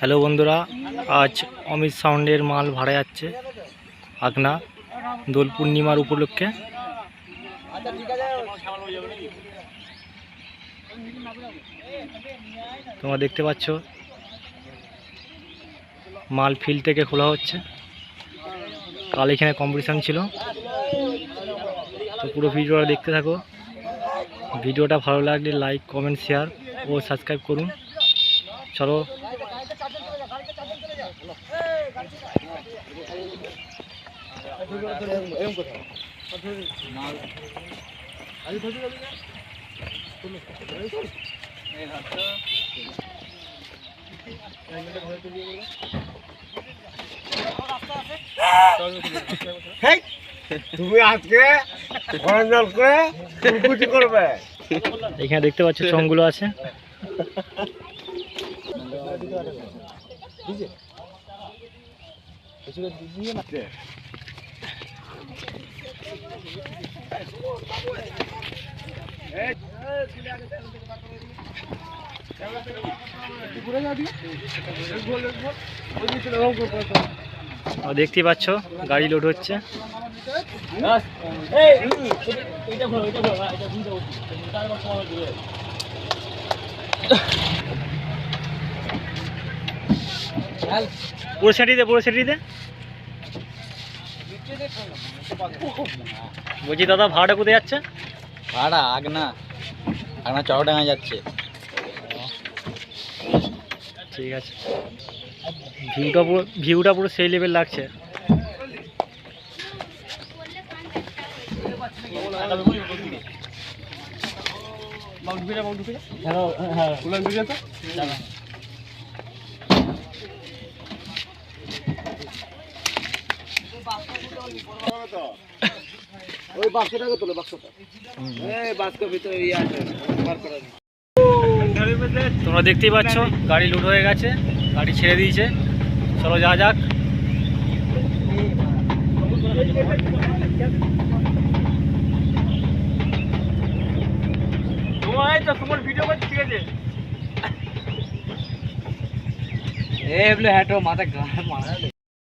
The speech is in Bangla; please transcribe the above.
হ্যালো বন্ধুরা, আজ অমিত সাউন্ডের মাল ভাড়া যাচ্ছে আগনা, দোল পূর্ণিমার উপলক্ষে। তোমরা দেখতে পাচ্ছ, মাল ফিল্ড থেকে খোলা হচ্ছে। কাল এখানে কম্পিটিশান ছিল। তো পুরো ভিডিওটা দেখতে থাকো। ভিডিওটা ভালো লাগলে লাইক কমেন্ট শেয়ার ও সাবস্ক্রাইব করুন। চলো তুমি আজকে এখানে দেখতে পাচ্ছ চংগুলো আছে। আর দেখতেই পাচ্ছ গাড়ি লোড হচ্ছে। পুরো সেটি দে পুরো সেটি দে। বলছি দাদা ভাড়াটা কোথায় যাচ্ছে? ভাড়া আগনা। আগনা চড়াডাঙ্গা যাচ্ছে। ঠিক আছে। ভিউটা পুরো ভিউটা পুরো সেই লেভেল লাগছে। ইয়ে আছে। তোমরা দেখতেই পাচ্ছ গাড়ি লোড হয়ে গেছে গাড়ি ছেড়ে দিয়েছে চলো যা যাক এ বলে হ্যাটো মাথা গান মারা